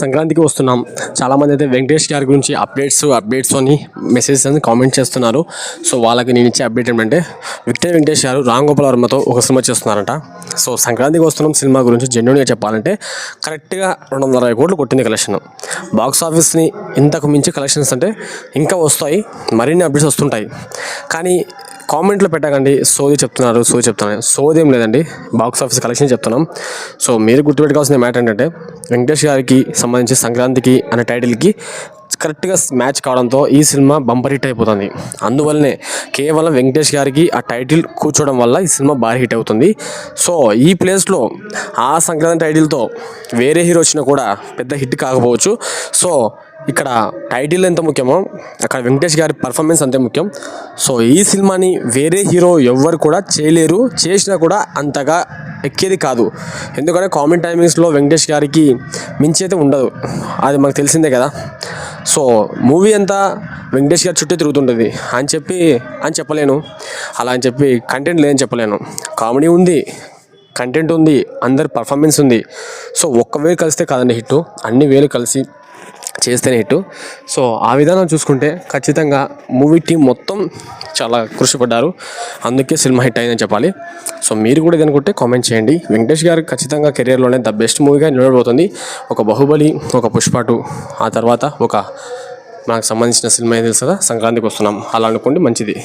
సంక్రాంతికి వస్తున్నాం. చాలామంది అయితే వెంకటేష్ గారి గురించి అప్డేట్స్ అప్డేట్స్ అని మెసేజెస్ అని కామెంట్ చేస్తున్నారు. సో వాళ్ళకి నేను ఇచ్చే అప్డేట్ ఏంటంటే విక్టర్ వెంకటేష్ గారు రామ్ గోపాల్ వర్మతో ఒక సినిమా చేస్తున్నారంట. సో సంక్రాంతికి వస్తున్నాం సినిమా గురించి జెన్యున్గా చెప్పాలంటే కరెక్ట్గా రెండు వందల అరవై కోట్లు కొట్టింది కలెక్షన్ బాక్స్ ఆఫీస్ని ఇంతకు మించి కలెక్షన్స్ అంటే ఇంకా వస్తాయి మరిన్ని అప్డేట్స్ వస్తుంటాయి. కానీ కామెంట్లో పెట్టకండి. సోది చెప్తున్నారు సోది చెప్తున్నారు సోది ఏం లేదండి. బాక్స్ ఆఫీస్ కలెక్షన్ చెప్తున్నాం. సో మీరు గుర్తుపెట్టుకోవాల్సిన మ్యాటర్ ఏంటంటే వెంకటేష్ గారికి సంబంధించి సంక్రాంతికి అనే టైటిల్కి కరెక్ట్గా మ్యాచ్ కావడంతో ఈ సినిమా బంపర్ హిట్ అయిపోతుంది. అందువల్లనే కేవలం వెంకటేష్ గారికి ఆ టైటిల్ కూర్చోవడం వల్ల ఈ సినిమా భారీ హిట్ అవుతుంది. సో ఈ ప్లేస్లో ఆ సంక్రాంతి టైటిల్తో వేరే హీరో వచ్చినా కూడా పెద్ద హిట్ కాకపోవచ్చు. సో ఇక్కడ టైటిల్ ఎంత ముఖ్యమో అక్కడ వెంకటేష్ గారి పర్ఫార్మెన్స్ అంతే ముఖ్యం. సో ఈ సినిమాని వేరే హీరో ఎవ్వరు కూడా చేయలేరు చేసినా కూడా అంతగా ఎక్కేది కాదు. ఎందుకంటే కామెంట్ టైమింగ్స్లో వెంకటేష్ గారికి మించి అయితే ఉండదు. అది మనకు తెలిసిందే కదా. సో మూవీ అంతా వెంకటేష్ గారి చుట్టూ తిరుగుతుంటుంది. అని చెప్పి అని చెప్పలేను. అలా అని చెప్పి కంటెంట్ లేదని చెప్పలేను. కామెడీ ఉంది కంటెంట్ ఉంది అందరి పర్ఫార్మెన్స్ ఉంది. సో ఒక్క వేలు కలిస్తే కాదండి హిట్ అన్ని వేలు కలిసి చేస్తేనే హిట్ సో ఆ విధానం చూసుకుంటే ఖచ్చితంగా మూవీ టీం మొత్తం చాలా కృషి పడ్డారు. అందుకే సినిమా హిట్ అయిందని చెప్పాలి. సో మీరు కూడా ఇదనుకుంటే కామెంట్ చేయండి. వెంకటేష్ గారు ఖచ్చితంగా కెరియర్లోనే ద బెస్ట్ మూవీగా నిలబడిపోతుంది ఒక బాహుబలి ఒక పుష్పటు ఆ తర్వాత ఒక మనకు సంబంధించిన సినిమా ఏది తెలుసు? కదా సంక్రాంతికి వస్తున్నాం. అలా అనుకోండి మంచిది.